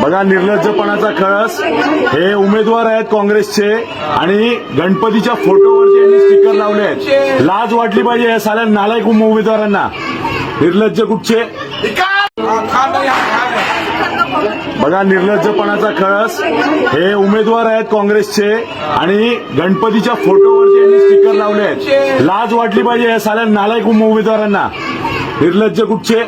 बघा निर्लज्जपणाचा कळस हे उमेदवार आहेत काँग्रेसचे आणि गणपतीच्या फोटोवरती यांनी स्टिकर लावले आहेत. लाज वाटली पाहिजे या साऱ्या नालायक उमेदवारांना. निर्लज्ज कुठचे? बघा निर्लज्जपणाचा कळस हे उमेदवार आहेत काँग्रेसचे आणि गणपतीच्या फोटोवरती यांनी स्टिकर लावले आहेत. लाज वाटली पाहिजे या साऱ्या नालायक उमेदवारांना. निर्लज्ज कुठचे?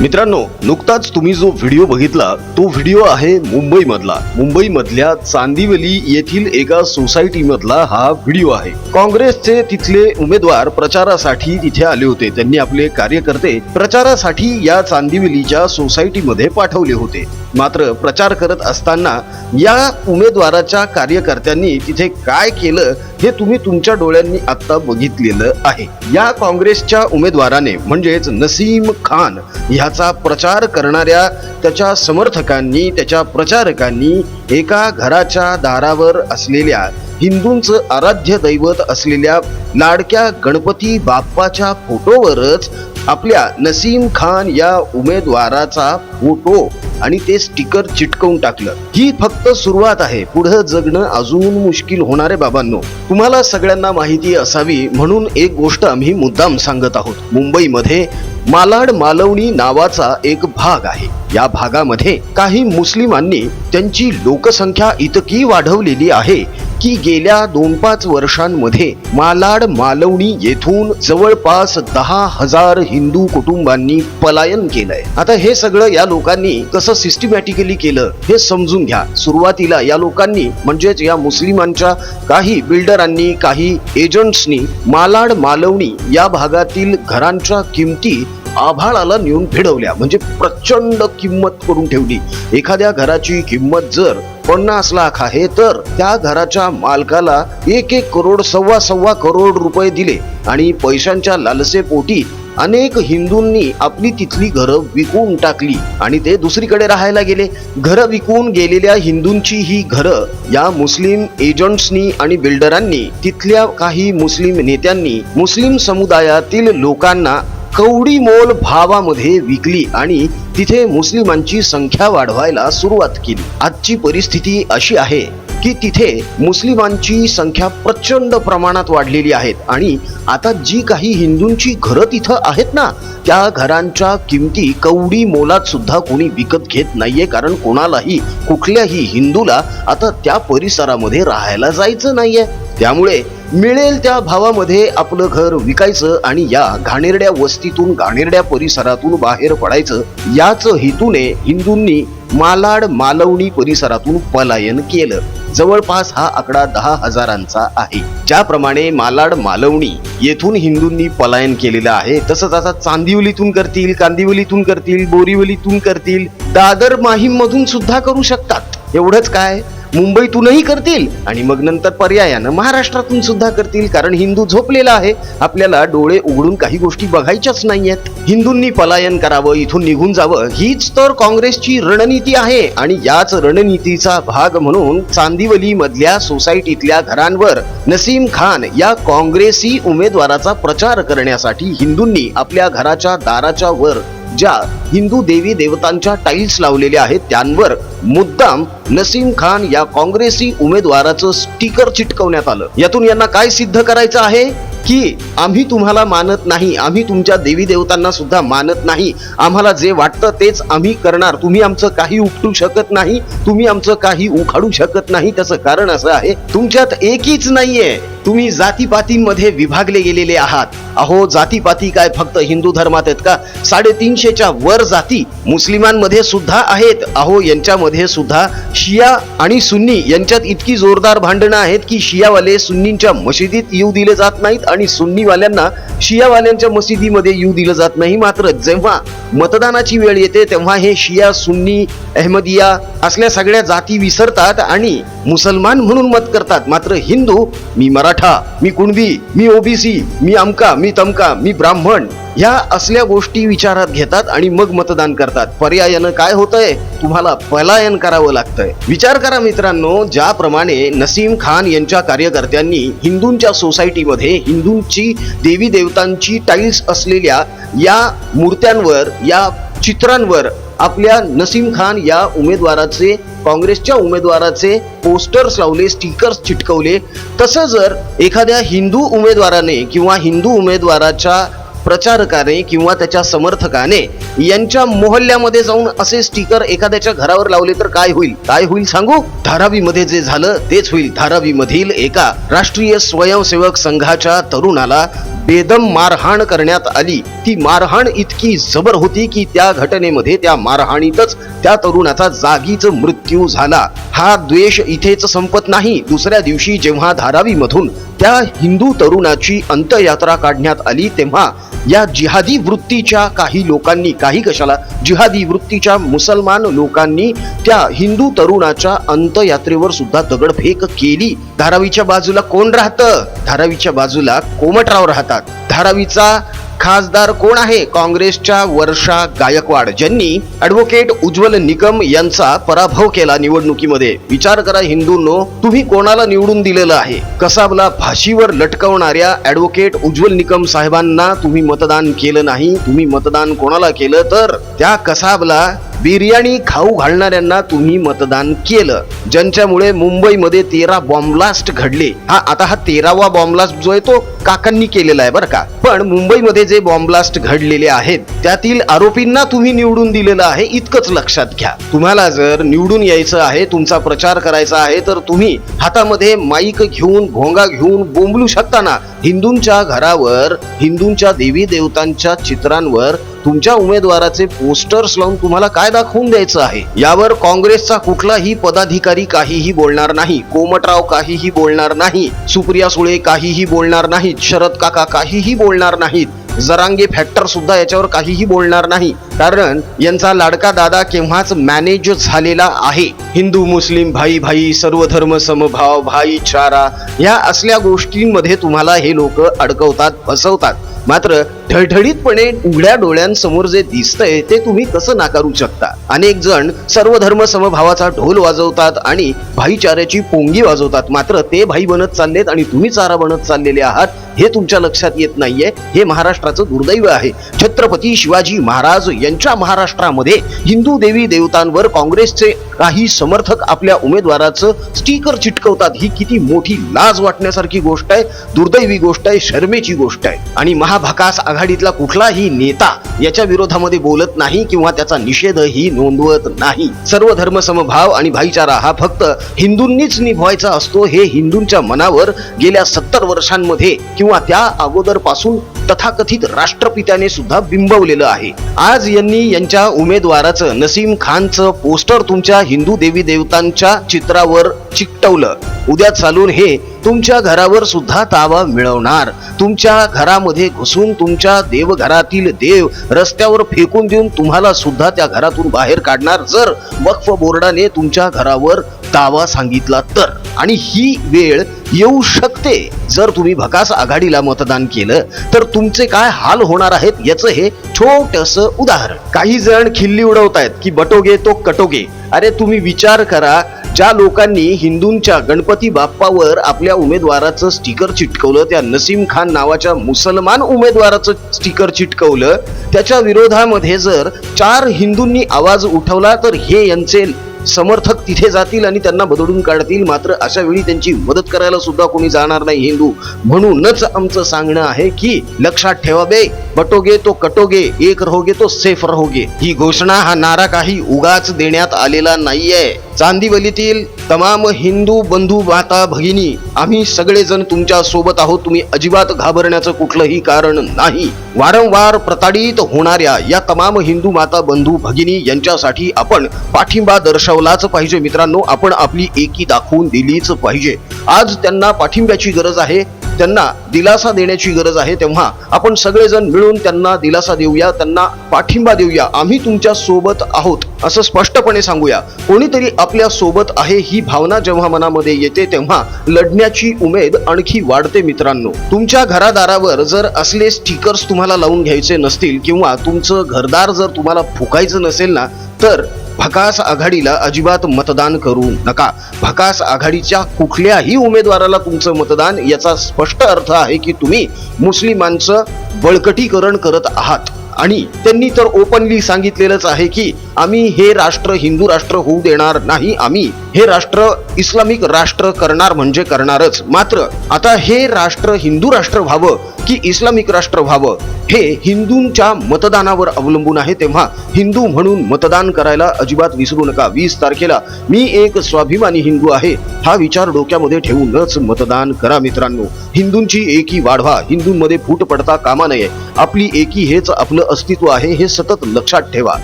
मित्रांनो नुकताच तुम्ही जो व्हिडिओ बघितला तो व्हिडिओ आहे मुंबई मधला मुंबई मधल्या चांदिवली येथील एका सोसायटी मधला हा व्हिडिओ आहे. काँग्रेसचे तिथले उमेदवार प्रचारासाठी तिथे आले होते. त्यांनी आपले कार्यकर्ते प्रचारासाठी या चांदिवलीच्या सोसायटीमध्ये पाठवले होते. मात्र प्रचार करत असताना या उमेदवाराच्या कार्यकर्त्यांनी तिथे काय केलं हे तुम्ही तुमच्या डोळ्यांनी आता बघितलेलं आहे. या काँग्रेसच्या उमेदवाराने म्हणजेच नसीम खान ह्याचा प्रचार करणाऱ्या त्याच्या समर्थकांनी त्याच्या प्रचारकांनी एका घराच्या दारावर असलेल्या हिंदूंचं आराध्य दैवत असलेल्या लाडक्या गणपती बाप्पाच्या फोटोवरच आपल्या नसीम खान या उमेदवाराचा फोटो आणि ते स्टिकर चिटकवून टाकलं. ही फक्त सुरुवात आहे. पुढे जगणं अजून मुश्किल होणार आहे बाबांनो. तुम्हाला सगळ्यांना माहिती असावी म्हणून एक गोष्ट आम्ही मुद्दाम सांगत आहोत. मुंबईमध्ये मालाड मालवणी नावाचा एक भाग आहे. या भागामध्ये काही मुस्लिमांनी त्यांची लोकसंख्या इतकी वाढवलेली आहे की गेल्या दोन पाच वर्षांमध्ये मालाड मालवणी येथून जवळपास दहा हजार हिंदू कुटुंबांनी पलायन केलंय. आता हे सगळं या लोकांनी कसं सिस्टमॅटिकली केलं हे समजून घ्या. सुरुवातीला या लोकांनी म्हणजेच या मुस्लिमांच्या काही बिल्डरांनी काही एजंट्सनी मालाड मालवणी या भागातील घरांच्या किमती आभाळाला नेऊन भिडवल्या. म्हणजे प्रचंड किंमत करून ठेवली. एखाद्या घराची किंमत जर पन्नास लाख आहे तर त्या घराच्या मालकाला एक एक करोड सव्वा सव्वा करोड रुपये दिले आणि पैशांच्या लालसेपोटी अनेक हिंदूंनी आपली तिथली घरं विकून टाकली आणि ते दुसरीकडे राहायला गेले. घरं विकून गेलेल्या हिंदूंची ही घरं या मुस्लिम एजंट्सनी आणि बिल्डरांनी तिथल्या काही मुस्लिम नेत्यांनी मुस्लिम समुदायातील लोकांना कवडी मोल भावामध्ये विकली आणि तिथे मुस्लिमांची संख्या वाढवायला सुरुवात केली. आजची परिस्थिती अशी आहे की तिथे मुस्लिमांची संख्या प्रचंड प्रमाणात वाढलेली आहेत आणि आता जी काही हिंदूंची घरं तिथं आहेत ना त्या घरांच्या किमती कवडी मोलात सुद्धा कोणी विकत घेत नाहीये कारण कोणालाही कुठल्याही हिंदूला आता त्या परिसरामध्ये राहायला जायचं नाहीये. त्यामुळे मिळेल त्या भावामध्ये आपलं घर विकायचं आणि या घाणेरड्या वस्तीतून घाणेरड्या परिसरातून बाहेर पडायचं याच हेतूने हिंदूंनी मालाड मालवणी परिसरातून पलायन केलं. जवळपास हा आकडा दहा हजारांचा आहे. ज्याप्रमाणे मालाड मालवणी येथून हिंदूंनी पलायन केलेलं आहे तसंच आता चांदिवलीतून करतील कांदिवलीतून करतील बोरिवलीतून करतील दादर माहीम मधून सुद्धा करू शकतात. एवढंच काय? मुंबईतूनही करतील आणि मग नंतर पर्यायानं महाराष्ट्रातून सुद्धा करतील कारण हिंदू झोपलेला आहे. आपल्याला डोळे उघडून काही गोष्टी बघायच्याच नाहीयेत. हिंदूंनी पलायन करावं इथून निघून जावं हीच तर काँग्रेसची रणनीती आहे. आणि याच रणनीतीचा भाग म्हणून चांदिवली मधल्या सोसायटीतल्या घरांवर नसीम खान या काँग्रेसी उमेदवाराचा प्रचार करण्यासाठी हिंदूंनी आपल्या घराच्या दाराच्या वर ज्या हिंदू देवी देवतांच्या टाईल्स लावलेल्या आहेत त्यांवर मुद्दाम नसीम खान या काँग्रेसी उमेदवाराचं स्टिकर चिटकवण्यात आलं. यातून यांना काय सिद्ध करायचं आहे? की आम्ही तुम्हाला मानत नाही आम्ही तुमच्या देवी देवतांना सुद्धा मानत नाही. आम्हाला जे वाटतं तेच आम्ही करणार. तुम्ही आमचं काही उपटू शकत नाही तुम्ही आमचं काही उखाडू शकत नाही. त्याचं कारण असं आहे तुमच्यात एकीच नाहीये. तुम्ही जातीपातींमध्ये विभागले गेलेले आहात. अहो जातीपाती काय फक्त हिंदू धर्मात आहेत का? साडेतीनशेच्या वर जाती मुस्लिमांमध्ये सुद्धा आहेत. अहो यांच्यामध्ये सुद्धा शिया आणि सुन्नी यांच्यात इतकी जोरदार भांडणं आहेत की शियावाले सुन्नींच्या मशिदीत येऊ दिले जात नाहीत आणि सुन्नीवाल्यांना शियावाल्यांच्या मशिदीमध्ये येऊ दिलं जात नाही. मात्र जेव्हा मतदानाची वेळ येते तेव्हा हे शिया सुन्नी अहमदिया असल्या सगळ्या जाती विसरतात आणि मुसलमान म्हणून मत करतात. मात्र हिंदू मी मराठा मी कुणबी मी ओबीसी मी अमका मी तमका मी ब्राह्मण ह्या असल्या गोष्टी विचारात घेतात आणि मग मतदान करतात. पर्यायानं काय होतंय? तुम्हाला पलायन करावं लागतंय. विचार करा मित्रांनो ज्याप्रमाणे नसीम खान यांच्या कार्यकर्त्यांनी हिंदूंच्या सोसायटीमध्ये हिंदूंची देवी देवतांची टाईल्स असलेल्या या मूर्त्यांवर या चित्रांवर आपल्या नसीम खान या उमेदवाराचे काँग्रेसच्या उमेदवाराचे पोस्टर्स लावले स्टिकर्स चिटकवले. तसं जर एखाद्या हिंदू उमेदवाराने किंवा हिंदू उमेदवाराच्या प्रचारकाने किंवा त्याच्या समर्थकाने यांच्या मोहल्ल्यामध्ये जाऊन असे स्टिकर एखाद्याच्या घरावर लावले तर काय होईल? काय होईल सांगू? धारावीमध्ये जे झालं तेच होईल. धारावी मधील एका राष्ट्रीय स्वयंसेवक संघाच्या तरुणाला बेदम मारहाण करण्यात आली. ती मारहाण इतकी जबर होती की त्या घटनेमध्ये त्या मारहाणीतच त्या तरुणाचा जागीच मृत्यू झाला. हा द्वेष इथेच संपत नाही. दुसऱ्या दिवशी जेव्हा धारावीमधून त्या हिंदू तरुणाची अंत्ययात्रा काढण्यात आली तेव्हा या जिहादी वृत्तीच्या काही लोकांनी काही कशाला जिहादी वृत्तीच्या मुसलमान लोकांनी त्या हिंदू तरुणाच्या अंतयात्रेवर सुद्धा दगडफेक केली. धारावीच्या बाजूला कोण राहतं? धारावीच्या बाजूला कोमटराव राहतात. धारावीचा खासदार कोण आहे? काँग्रेसच्या वर्षा गायकवाड ज्यांनी ऍडव्होकेट उज्ज्वल निकम यांचा पराभव केला निवडणुकीमध्ये. विचार करा हिंदूंनो तुम्ही कोणाला निवडून दिलेलं आहे? कसाबला फाशीवर लटकवणाऱ्या ऍडव्होकेट उज्ज्वल निकम साहेबांना तुम्ही मतदान केलं नाही? तुम्ही मतदान कोणाला केलं? तर त्या कसाबला बिर्याणी खाऊ घालणाऱ्यांना तुम्ही मतदान केलं. ज्यांच्यामुळे मुंबईमध्ये तेरा बॉम्बलास्ट घडले. हा आता हा तेरावा बॉम्बलास्ट जो आहे तो काकांनी केलेला आहे बरं का. पण मुंबईमध्ये जे बॉम्बलास्ट घडलेले आहेत त्यातील आरोपींना तुम्ही निवडून दिलेलं आहे इतकंच लक्षात घ्या. तुम्हाला जर निवडून यायचं आहे तुमचा प्रचार करायचा आहे तर तुम्ही हातामध्ये माईक घेऊन भोंगा घेऊन बोंबलू शकता ना. हिंदूंच्या घरावर हिंदूंच्या देवी देवतांच्या चित्रांवर तुमच्या उमेदवाराचे पोस्टर्स लावून तुम्हाला काय दाखवून द्यायचं आहे? यावर काँग्रेसचा कुठलाही पदाधिकारी काहीही बोलणार नाही. कोमटराव काहीही बोलणार नाही. सुप्रिया सुळे काहीही बोलणार नाहीत. शरद काका काहीही बोलणार नाहीत. जरांगे फॅक्टर सुद्धा याच्यावर काहीही बोलणार नाही. कारण यांचा लाडका दादा केव्हाच मॅनेज झालेला आहे. हिंदू मुस्लिम भाई भाई सर्व धर्म समभाव भाईचारा या असल्या गोष्टींमध्ये तुम्हाला हे लोक अडकवतात फसवतात. मात्र ढळढळीतपणे उघड्या डोळ्यांसमोर जे दिसतंय ते तुम्ही कसं नाकारू शकता? अनेक जण सर्व धर्म समभावाचा ढोल वाजवतात आणि भाईचाऱ्याची पोंगी वाजवतात. मात्र ते भाई बनत चाललेत आणि तुम्ही चारा बनत चाललेले आहात हे तुमच्या लक्षात येत नाहीये. हे महाराष्ट्राचं दुर्दैव आहे. छत्रपती शिवाजी महाराज यांच्या महाराष्ट्रामध्ये हिंदू देवी देवतांवर काँग्रेसचे काही समर्थक आपल्या उमेदवाराचं स्टिकर चिटकवतात. ही किती मोठी लाज वाटण्यासारखी गोष्ट आहे दुर्दैवी गोष्ट आहे शर्मेची गोष्ट आहे. आणि महाभकास आघाडीतला कुठलाही नेता याच्या विरोधामध्ये बोलत नाही किंवा त्याचा निषेधही नोंदवत नाही. सर्व धर्म समभाव आणि भाईचारा हा फक्त हिंदूंनीच निभवायचा असतो हे हिंदूंच्या मनावर गेल्या सत्तर वर्षांमध्ये किंवा त्या अगोदरपासून तथाकथित राष्ट्रपित्याने सुद्धा बिंबवलेलं आहे. आज यांनी यांच्या उमेदवाराचं नसीम खानचं पोस्टर तुमच्या हिंदू देवी देवतांच्या चित्रावर चिकटवलं. उद्या चालून हे तुमच्या घरावर सुद्धा ताबा मिळवणार. तुमच्या घरामध्ये घुसून तुमच्या देवघरातील देव रस्त्यावर फेकून देऊन तुम्हाला सुद्धा त्या घरातून बाहेर काढणार. जर वक्फ बोर्डाने तुमच्या घरावर दावा सांगितला तर. आणि ही वेळ येऊ शकते. जर तुम्ही भकास आघाडीला मतदान केलं तर तुमचे काय हाल होणार आहेत याचं हे छोटस उदाहरण. काही जण खिल्ली उडवतायत की बटोगे तो कटोगे. अरे तुम्ही विचार करा ज्या लोकांनी हिंदूंच्या गणपती बाप्पावर आपल्या उमेदवाराचं स्टिकर चिटकवलं त्या नसीम खान नावाच्या मुसलमान उमेदवाराचं स्टिकर चिटकवलं त्याच्या विरोधामध्ये जर चार हिंदूंनी आवाज उठवला तर हे यांचे समर्थक तिथे जातील आणि त्यांना बदलून काढतील. मात्र अशा वेळी त्यांची मदत करायला सुद्धा कोणी जाणार नाही हिंदू. म्हणूनच आमचं सांगणं आहे की लक्षात ठेवा बे. बटोगे तो कटोगे एक रहोगे तो सेफ रहोगे. ही घोषणा हा नारा काही उगाच देण्यात आलेला नाहीये. चांदिवलीतील तमाम हिंदू बंधू माता भगिनी आम्ही सगळेजण तुमच्यासोबत आहोत. तुम्ही अजिबात घाबरण्याचं कुठलंही कारण नाही. वारंवार प्रताडित होणाऱ्या या तमाम हिंदू माता बंधू भगिनी यांच्यासाठी आपण पाठिंबा दर्शन दर्शवलाच पाहिजे मित्रांनो. आपण आपली एकी दाखवून दिलीच पाहिजे. आज त्यांना पाठिंब्याची गरज आहे त्यांना दिलासा देण्याची गरज आहे तेव्हा आपण सगळेजण मिळून त्यांना दिलासा देऊया त्यांना पाठिंबा देऊया. आम्ही तुमच्यासोबत आहोत असं स्पष्टपणे सांगूया. कोणीतरी आपल्यासोबत आहे ही भावना जेव्हा मनामध्ये येते तेव्हा लढण्याची उमेद आणखी वाढते मित्रांनो. तुमच्या घरादारावर जर असले स्टिकर्स तुम्हाला लावून घ्यायचे नसतील किंवा तुमचं घरदार जर तुम्हाला फुकायचं नसेल ना तर भकास आघाडीला अजिबात मतदान करू नका. भकास आघाडीच्या कुठल्याही उमेदवाराला तुमचं मतदान याचा स्पष्ट अर्थ आहे की तुम्ही मुस्लिमांचं बळकटीकरण करत आहात. आणि त्यांनी तर ओपनली सांगितलेलंच आहे की आम्ही हे राष्ट्र हिंदू राष्ट्र होऊ देणार नाही आम्ही हे राष्ट्र इस्लामिक राष्ट्र करणार म्हणजे करणारच. मात्र आता हे राष्ट्र हिंदू राष्ट्र व्हावं की इस्लामिक राष्ट्र व्हावं हे हिंदूंच्या मतदानावर अवलंबून आहे तेव्हा हिंदू म्हणून मतदान करायला अजिबात विसरू नका. वीस तारखेला मी एक स्वाभिमानी हिंदू आहे हा विचार डोक्यामध्ये ठेवूनच मतदान करा मित्रांनो. हिंदूंची एकी वाढवा हिंदूंमध्ये फूट पडता कामा नये. आपली एकी हेच आपलं अस्तित्व आहे हे सतत लक्षात ठेवा.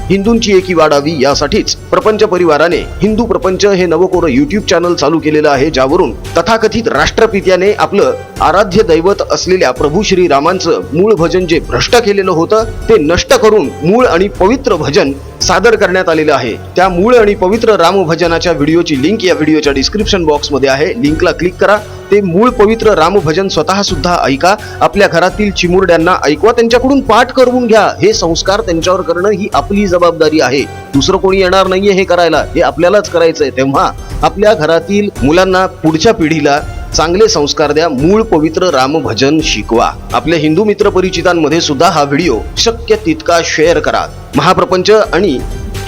हिंदूंची एकी वाढावी यासाठीच प्रपंच परिवाराने हिंदू प्रपंच हे नवकोर युट्यूब चॅनल चालू केलेलं आहे ज्यावरून तथाकथित राष्ट्रपित्याने आपलं आराध्य दैवत असलेल्या प्रभू श्री रामांचं मूळ भजन जे भ्रष्ट केलेलं होतं ते नष्ट करून मूळ आणि पवित्र भजन सादर करण्यात आलेलं आहे. त्या मूळ आणि पवित्र रामभजनाच्या व्हिडिओची लिंक या व्हिडिओच्या डिस्क्रिप्शन बॉक्समध्ये आहे. लिंकला क्लिक करा. ते मूळ पवित्र रामभजन स्वतः सुद्धा ऐका. आपल्या घरातील चिमुरड्यांना ऐकवा. त्यांच्याकडून पाठ करून घ्या. हे संस्कार त्यांच्यावर करणं ही आपली जबाबदारी आहे. दुसरं कोणी येणार नाहीये हे करायला. हे आपल्यालाच करायचंय. तेव्हा आपल्या घरातील मुलांना पुढच्या पिढीला चांगले संस्कार द्या मूळ पवित्र राम भजन शिकवा. आपल्या हिंदू मित्र परिचितांमध्ये सुद्धा हा व्हिडिओ शक्य तितका शेअर करा. महाप्रपंच आणि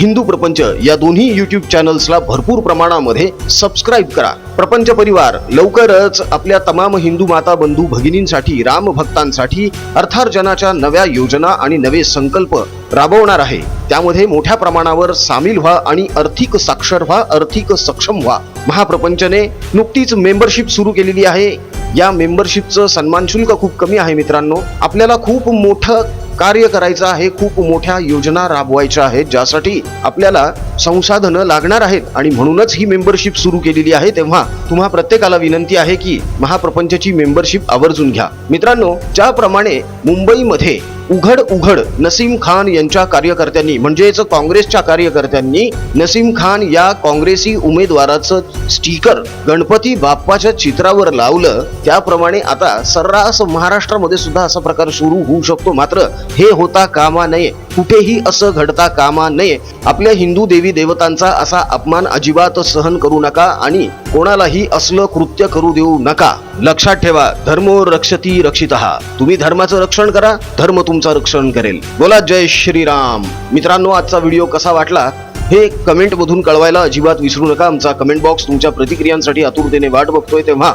हिंदू प्रपंच या दोन्ही युट्यूब चॅनल्सला भरपूर प्रमाणामध्ये सबस्क्राईब करा. प्रपंच परिवार लवकरच आपल्या तमाम हिंदू माता बंधू भगिनींसाठी राम भक्तांसाठी अर्थार्जनाच्या नव्या योजना आणि नवे संकल्प राबवणार आहे. त्यामध्ये मोठ्या प्रमाणावर सामील व्हा आणि आर्थिक साक्षर व्हा आर्थिक सक्षम व्हा. महाप्रपंचने नुकतीच मेंबरशिप सुरू केलेली आहे. या मेंबरशिपचं सन्मान शुल्क खूप कमी आहे मित्रांनो. आपल्याला खूप मोठं कार्य करायचं आहे खूप मोठ्या योजना राबवायच्या आहेत ज्यासाठी आपल्याला संसाधनं लागणार आहेत आणि म्हणूनच ही मेंबरशिप सुरू केलेली आहे तेव्हा तुम्हा प्रत्येकाला विनंती आहे की महाप्रपंचची मेंबरशिप आवर्जून घ्या. मित्रांनो ज्याप्रमाणे मुंबईमध्ये उघड उघड नसीम खान यांच्या कार्यकर्त्यांनी म्हणजेच काँग्रेसच्या कार्यकर्त्यांनी नसीम खान या काँग्रेसी उमेदवाराचं स्टिकर गणपती बाप्पाच्या चित्रावर लावलं त्याप्रमाणे आता सर्रास महाराष्ट्रामध्ये सुद्धा असा प्रकार सुरू होऊ शकतो. मात्र हे होता कामा नये. कुठेही असं घडता कामा नये. आपल्या हिंदू देवी देवतांचा असा अपमान अजिबात सहन करू नका आणि कोणालाही असलं कृत्य करू देऊ नका. लक्षात ठेवा धर्मो रक्षती रक्षित. तुम्ही धर्माचं रक्षण करा धर्म तुमचं रक्षण करेल. बोला जय श्रीराम. मित्रांनो आजचा व्हिडिओ कसा वाटला? हे कमेंट मधून कळवायला अजिबात विसरू नका. आमचा कमेंट बॉक्स तुमच्या प्रतिक्रियांसाठी आतुरतेने वाट बघतोय तेव्हा